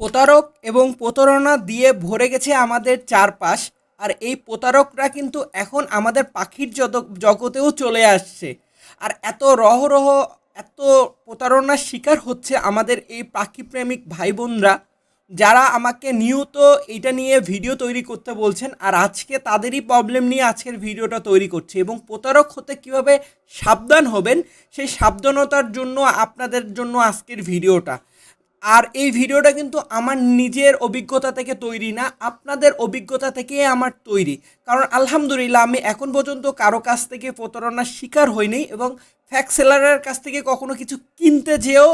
প্রতারক এবং প্রতারণা দিয়ে ভরে গেছে আমাদের চারপাশ, আর এই প্রতারকরা কিন্তু এখন আমাদের পাখির জগতেও চলে আসছে। আর এত রহরহ, এত প্রতারণার শিকার হচ্ছে আমাদের এই পাখিপ্রেমিক ভাই বোনরা যারা আমাকে নিয়ত এটা নিয়ে ভিডিও তৈরি করতে বলছেন, আর আজকে তাদেরই প্রবলেম নিয়ে আজকের ভিডিওটা তৈরি করছি। এবং প্রতারক হতে কীভাবে সাবধান হবেন, সেই সাবধানতার জন্য আপনাদের জন্য আজকের ভিডিওটা। আর এই ভিডিওটা কিন্তু আমার নিজের অভিজ্ঞতা থেকে তৈরি না, আপনাদের অভিজ্ঞতা থেকে আমার তৈরি। কারণ আলহামদুলিল্লাহ আমি এখন পর্যন্ত কারও কাছ থেকে প্রতারণার শিকার হইনি এবং ফ্যাক সেলারের কাছ থেকে কখনো কিছু কিনতে যেও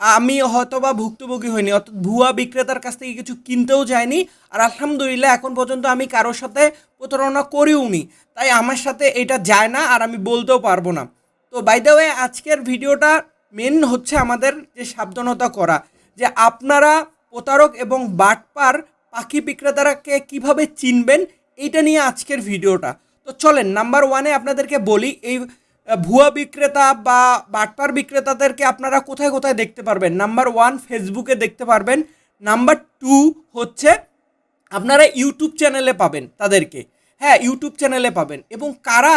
আমি হয়তো বা ভুক্তভোগী হইনি, অর্থাৎ ভুয়া বিক্রেতার কাছ থেকে কিছু কিনতেও যায়নি আর আলহামদুলিল্লাহ এখন পর্যন্ত আমি কারোর সাথে প্রতারণা করিও নি, তাই আমার সাথে এটা যায় না আর আমি বলতেও পারব না। তো বাই দ্য ওয়ে আজকের ভিডিওটা মেন হচ্ছে আমাদের যে সাবধানতা করা। যে আপনারা প্রতারক এবং বাটপার পাখি বিক্রেতারাকে কীভাবে চিনবেন, এইটা নিয়ে আজকের ভিডিওটা। তো চলেন, নাম্বার ওয়ানে আপনাদেরকে বলি, এই ভুয়া বিক্রেতা বা বাটপার বিক্রেতাদেরকে আপনারা কোথায় কোথায় দেখতে পারবেন? নাম্বার ওয়ান ফেসবুকে দেখতে পারবেন। নাম্বার টু হচ্ছে, আপনারা ইউটিউব চ্যানেলে পাবেন তাদেরকে। হ্যাঁ ইউটিউব চ্যানেলে পাবেন। এবং কারা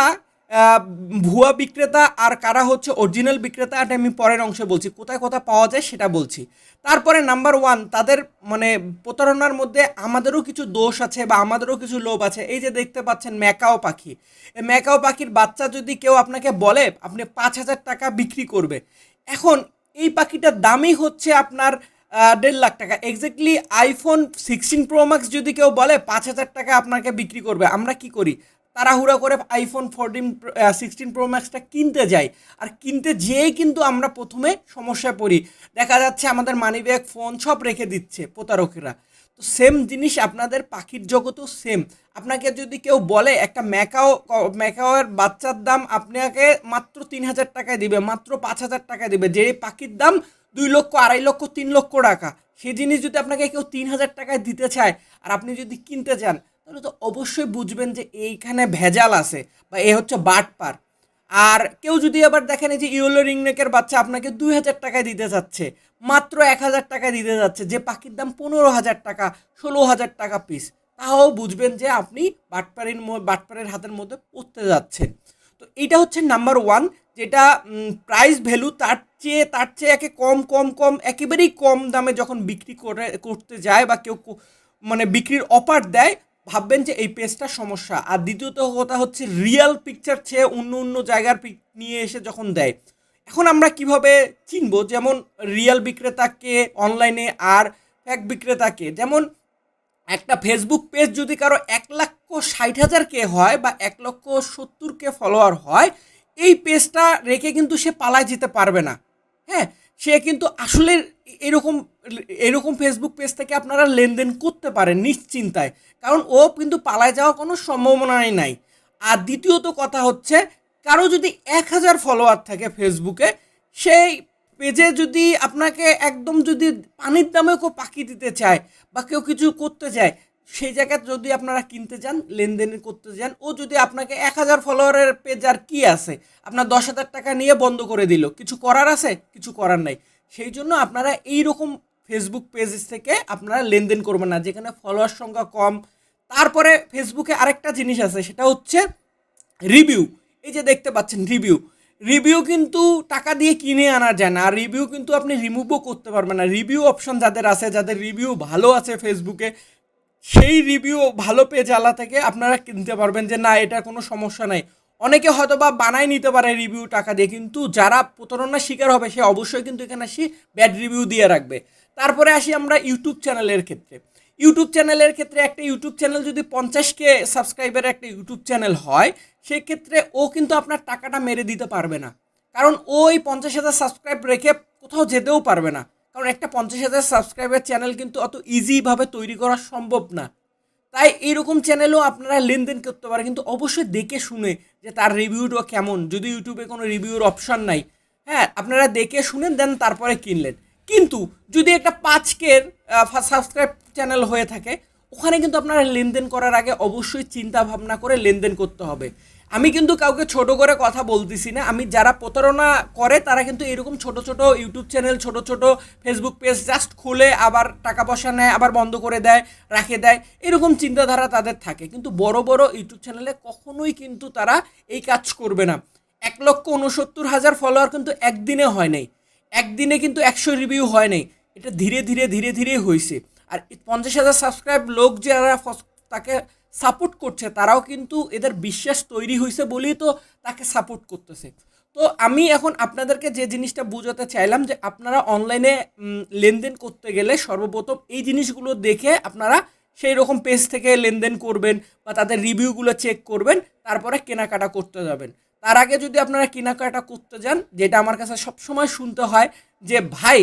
ভুয়া বিক্রেতা আর কারা হচ্ছে অরিজিনাল বিক্রেতা, এটা আমি পরের অংশে বলছি। কোথায় কোথায় পাওয়া যায় সেটা বলছি। তারপরে নাম্বার ওয়ান তাদের মানে প্রতারণার মধ্যে আমাদেরও কিছু দোষ আছে বা আমাদেরও কিছু লোভ আছে। এই যে দেখতে পাচ্ছেন ম্যাকাও পাখি। ম্যাকাও পাখির বাচ্চা যদি কেউ আপনাকে বলে, আপনি পাঁচ হাজার টাকা বিক্রি করবে। এখন এই পাখিটার দামই হচ্ছে আপনার দেড় লাখ টাকা। Exactly iPhone sixteen pro max যদি কেউ বলে, পাঁচ হাজার টাকা আপনাকে বিক্রি করবে। আমরা কি করি? তাড়াহুড়া করে আইফোন ফোরটিন সিক্সটিন প্রো ম্যাক্সটা কিনতে যাই। আর কিনতে যেয়েই কিন্তু আমরা প্রথমে সমস্যায় পড়ি। দেখা যাচ্ছে আমাদের মানিব্যাগ ফোন সব রেখে দিচ্ছে প্রতারকেরা। তো সেম জিনিস আপনাদের পাখির জগতেও সেম আপনাকে যদি কেউ বলে, একটা ম্যাকাও ম্যাকাওয়ের বাচ্চার দাম আপনাকে মাত্র তিন হাজার টাকায় দিবে, মাত্র পাঁচ হাজার টাকায় দিবে। যে পাখির দাম দুই লক্ষ, আড়াই লক্ষ, তিন লক্ষ টাকা। সেই জিনিস যদি আপনাকে কেউ তিন হাজার টাকায় দিতে চায়, আর আপনি যদি কিনতে চান তাহলে তো অবশ্যই বুঝবেন যে এইখানে ভেজাল আছে বা এ হচ্ছে বাটপার আর কেউ যদি আবার দেখেন যে ইয়েলো রিংনেকের বাচ্চা আপনাকে দুই হাজার টাকায় দিতে যাচ্ছে, মাত্র এক হাজার টাকায় দিতে যাচ্ছে, যে পাখির দাম পনেরো হাজার টাকা, ষোলো হাজার টাকা পিস তাও বুঝবেন যে আপনি বাটপাড়ির ম- বাটপাড়ের হাতের মধ্যে পড়তে যাচ্ছেন। তো এইটা হচ্ছে নাম্বার ওয়ান যেটা প্রাইস ভ্যালু তার চেয়ে তার চেয়ে একে কম কম কম, একেবারেই কম দামে যখন বিক্রি করে, করতে যায় বা কেউ মানে বিক্রির অফার দেয় ভাববেন যে এই পেজটা সমস্যা। আর দ্বিতীয়ত কথা হচ্ছে রিয়েল পিকচার চেয়ে অন্য অন্য জায়গার পিক নিয়ে এসে যখন দেয়, এখন আমরা কীভাবে চিনব? যেমন রিয়েল বিক্রেতাকে অনলাইনে আর ফ্যাক বিক্রেতাকে, যেমন একটা ফেসবুক পেজ যদি কারও এক লক্ষ ষাট হাজার কে হয় বা এক লক্ষ সত্তর কে ফলোয়ার হয়, এই পেজটা রেখে কিন্তু সে পালায় যেতে পারবে না। হ্যাঁ? সে কিন্তু আসলে এরকম এরকম ফেসবুক পেজ থেকে আপনারা লেনদেন করতে পারেন নিশ্চিন্তায়। কারণ ও কিন্তু পালায় যাওয়ার কোনো সম্ভাবনাই নাই। আর দ্বিতীয়ত কথা হচ্ছে, কারও যদি এক হাজার ফলোয়ার থাকে ফেসবুকে সেই পেজে যদি আপনাকে একদম যদি পানির দামেও কেউ পাখি দিতে চায় বা কেউ কিছু করতে চায় সেই জায়গায় যদি আপনারা কিনতে যান, লেনদেন করতে যান, ও যদি আপনাকে এক হাজার ফলোয়ারের পেজ আর কি আছে, আপনার দশ হাজার টাকা নিয়ে বন্ধ করে দিল, কিছু করার আছে, কিছু করার নাই, সেই জন্য আপনারা এই রকম ফেসবুক পেজ থেকে আপনারা লেনদেন করবেন না, যেখানে ফলোয়ার সংখ্যা কম। তারপরে ফেসবুকে আরেকটা জিনিস আছে, সেটা হচ্ছে রিভিউ এই যে দেখতে পাচ্ছেন রিভিউ রিভিউ কিন্তু টাকা দিয়ে কিনে আনা যায় না, আর রিভিউ কিন্তু আপনি রিমুভও করতে পারবেন না। রিভিউ অপশন যাদের আছে, যাদের রিভিউ ভালো আছে ফেসবুকে সেই রিভিউ ভালো পেজ আলা থেকে আপনারা কিনতে পারবেন যে, না, এটা কোনো সমস্যা নাই। অনেকে হয়তো বা বানাই নিতে পারে রিভিউ টাকা দিয়ে, কিন্তু যারা প্রতারণার শিকার হবে, সে অবশ্যই কিন্তু এখানে আসি ব্যাড রিভিউ দিয়ে রাখবে। তারপরে আসি আমরা ইউটিউব চ্যানেলের ক্ষেত্রে। ইউটিউব চ্যানেলের ক্ষেত্রে একটা ইউটিউব চ্যানেল যদি পঞ্চাশ কে সাবস্ক্রাইবারের একটা ইউটিউব চ্যানেল হয়, সেক্ষেত্রে ও কিন্তু আপনার টাকাটা মেরে দিতে পারবে না। কারণ ওই পঞ্চাশ হাজার সাবস্ক্রাইব রেখে কোথাও যেতেও পারবে না। কারণ একটা পঞ্চাশ হাজার সাবস্ক্রাইবার চ্যানেল কিন্তু অত ইজিভাবে তৈরি করা সম্ভব না। তাই এইরকম চ্যানেলও আপনারা লেনদেন করতে পারেন, কিন্তু অবশ্যই দেখে শুনে যে তার রিভিউটা কেমন। যদি ইউটিউবে কোনো রিভিউর অপশন নাই হ্যাঁ আপনারা দেখে শুনেন দেন, তারপরে কিনলেন। কিন্তু যদি একটা পাঁচকের সাবস্ক্রাইব চ্যানেল হয়ে থাকে, ওখানে কিন্তু আপনারা লেনদেন করার আগে অবশ্যই চিন্তা ভাবনা করে লেনদেন করতে হবে। আমি কিন্তু কাউকে ছোট করে কথা বলতেছি না। আমি যারা প্রতারণা করে, তারা কিন্তু এরকম ছোট ছোট ইউটিউব চ্যানেল ছোট ছোট ফেসবুক পেজ জাস্ট খুলে আবার টাকা পয়সা নেয়, আবার বন্ধ করে দেয়, রাখে দেয়। এরকম চিন্তাধারা তাদের থাকে। কিন্তু বড় বড় ইউটিউব চ্যানেলে কখনোই কিন্তু তারা এই কাজ করবে না। এক লক্ষ উনসত্তর হাজার ফলোয়ার কিন্তু একদিনে হয় নাই। একদিনে কিন্তু একশো রিভিউ হয় নাই। এটা ধীরে ধীরে ধীরে ধীরে হয়েছে আর পঞ্চাশ হাজার সাবস্ক্রাইব লোক যারা তাকে সাপোর্ট করছে, তারাও কিন্তু এদের বিশ্বাস তৈরি হয়েছে বলেই তো তাকে সাপোর্ট করতেছে। তো আমি এখন আপনাদেরকে যে জিনিসটা বোঝাতে চাইলাম যে আপনারা অনলাইনে লেনদেন করতে গেলে সর্বপ্রথম এই জিনিসগুলো দেখে আপনারা সেই রকম পেজ থেকে লেনদেন করবেন বা তাদের রিভিউগুলো চেক করবেন, তারপরে কেনাকাটা করতে যাবেন। তার আগে যদি আপনারা কেনাকাটা করতে যান, যেটা আমার কাছে সবসময় শুনতে হয় যে, ভাই,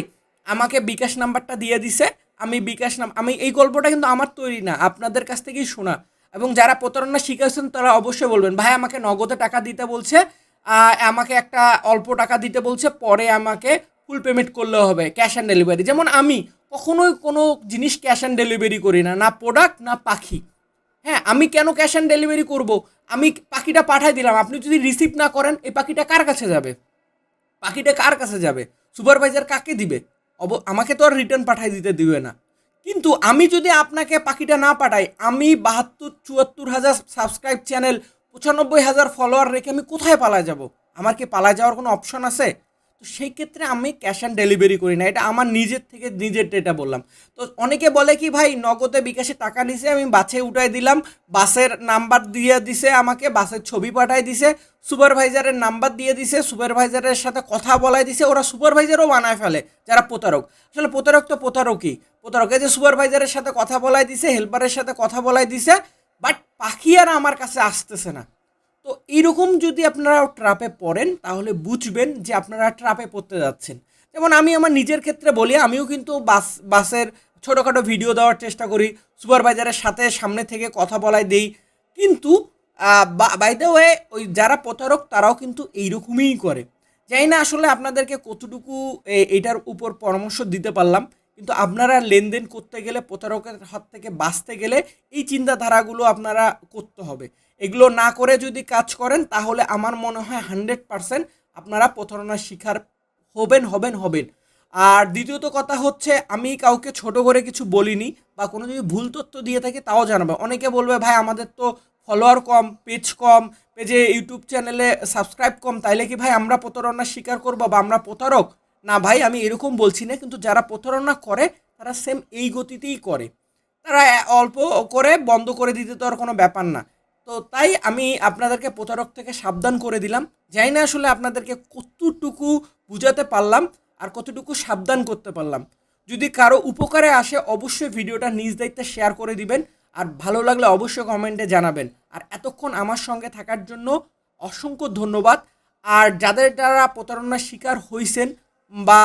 আমাকে বিকাশ নাম্বারটা দিয়ে দিছে, আমি বিকাশ নাম আমি এই গল্পটা কিন্তু আমার তৈরি না, আপনাদের কাছ থেকেই শোনা। এবং যারা প্রতারণা শিখেছেন তারা অবশ্যই বলবেন, ভাই, আমাকে নগদে টাকা দিতে বলছে আমাকে একটা অল্প টাকা দিতে বলছে, পরে আমাকে ফুল পেমেন্ট করলে হবে ক্যাশ অন ডেলিভারি যেমন আমি কখনোই কোনো জিনিস ক্যাশ অন ডেলিভারি করি না না প্রোডাক্ট না পাখি। হ্যাঁ আমি কেন ক্যাশ অন ডেলিভারি করব? আমি পাখিটা পাঠাই দিলাম, আপনি যদি রিসিভ না করেন, এই পাখিটা কার কাছে যাবে? পাখিটা কার কাছে যাবে? সুপারভাইজার কাকে দিবে? অব, আমাকে তো আর রিটার্ন পাঠাই দিতে দিবে না। কিন্তু আমি যদি আপনাকে পাখিটা না পাঠাই, আমি বাহাত্তর, চুয়াত্তর হাজার সাবস্ক্রাইব চ্যানেল পঁচানব্বই হাজার ফলোয়ার রেখে আমি কোথায় পালা যাব? আমার কি পালা যাওয়ার কোনো অপশন আছে? তো সেই ক্ষেত্রে আমি ক্যাশ অন ডেলিভারি করি না। এটা আমার নিজের থেকে নিজের এটা বললাম। তো অনেকে বলে কি, ভাই, নগদে বিকাশে টাকা নিছে, আমি বাসে উঠাই দিলাম, বাসের নাম্বার দিয়ে দিছে আমাকে, বাসের ছবি পাঠাই দিছে সুপারভাইজারের নাম্বার দিয়ে দিছে সুপারভাইজারের সাথে কথা বলাই দিছে, ওরা সুপারভাইজারও বানায় ফেলে, যারা প্রতারক। আসলে প্রতারক তো প্রতারকই। প্রতারক যে সুপারভাইজারের সাথে কথা বলাই দিছে হেল্পারের সাথে কথা বলাই দিছে বাট পাখি আর আমার কাছে আসতেছে না। তো এইরকম যদি আপনারা ট্রাপে পড়েন, তাহলে বুঝবেন যে আপনারা ট্রাপে পড়তে যাচ্ছেন। যেমন আমি আমার নিজের ক্ষেত্রে বলি, আমিও কিন্তু বাস, বাসের ছোটোখাটো ভিডিও দেওয়ার চেষ্টা করি সুপারভাইজারের সাথে সামনে থেকে কথা বলাই দেই। কিন্তু বাই দ্য ওয়ে ওই যারা প্রতারক, তারাও কিন্তু এইরকমই করে। জানি না আসলে আপনাদেরকে কতটুকু এটার উপর পরামর্শ দিতে পারলাম, কিন্তু আপনারা লেনদেন করতে গেলে, প্রতারকের হাত থেকে বাঁচতে গেলে, এই চিন্তাধারাগুলো আপনারা করতে হবে। এগুলো না করে যদি কাজ করেন, তাহলে আমার মনে হয় হান্ড্রেড পারসেন্ট আপনারা প্রতারণার শিকার হবেন হবেন হবেন। আর দ্বিতীয়ত কথা হচ্ছে, আমি কাউকে ছোট করে কিছু বলিনি বা কোনো যদি ভুল তথ্য দিয়ে থাকি, তাও জানাবে। অনেকে বলবে, ভাই, আমাদের তো ফলোয়ার কম পেজ কম, পেজে ইউটিউব চ্যানেলে সাবস্ক্রাইব কম, তাইলে কি ভাই আমরা প্রতারণার শিকার করব বা আমরা প্রতারক? না ভাই, আমি এরকম বলছি না, কিন্তু যারা প্রতারণা করে, তারা সেম এই গতিতেই করে। তারা অল্প করে, বন্ধ করে দিতে তো আর কোনো ব্যাপার না। তো তাই আমি আপনাদেরকে প্রতারক থেকে সাবধান করে দিলাম। জানি না আসলে আপনাদেরকে কতটুকু বুঝাতে পারলাম আর কতটুকু সাবধান করতে পারলাম। যদি কারও উপকারে আসে অবশ্যই ভিডিওটা নিজ দায়িত্বে শেয়ার করে দিবেন আর ভালো লাগলে অবশ্যই কমেন্টে জানাবেন। আর এতক্ষণ আমার সঙ্গে থাকার জন্য অসংখ্য ধন্যবাদ। আর যাদের দ্বারা প্রতারণার শিকার হয়েছেন বা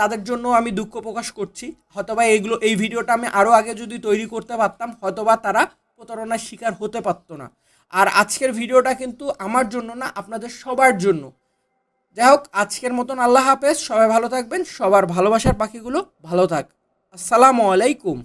তাদের জন্য আমি দুঃখ প্রকাশ করছি, হয়তোবা এইগুলো এই ভিডিওটা আমি আরও আগে যদি তৈরি করতে পারতাম, হয়তোবা তারা প্রতারণার শিকার হতে পারতো না। আর আজকের ভিডিওটা কিন্তু আমার জন্য না, আপনাদের সবার জন্য। যাই হোক, আজকের মতন আল্লাহ হাফেজ, সবাই ভালো থাকবেন, সবার ভালোবাসার পাখিগুলো ভালো থাক। আসসালামু আলাইকুম।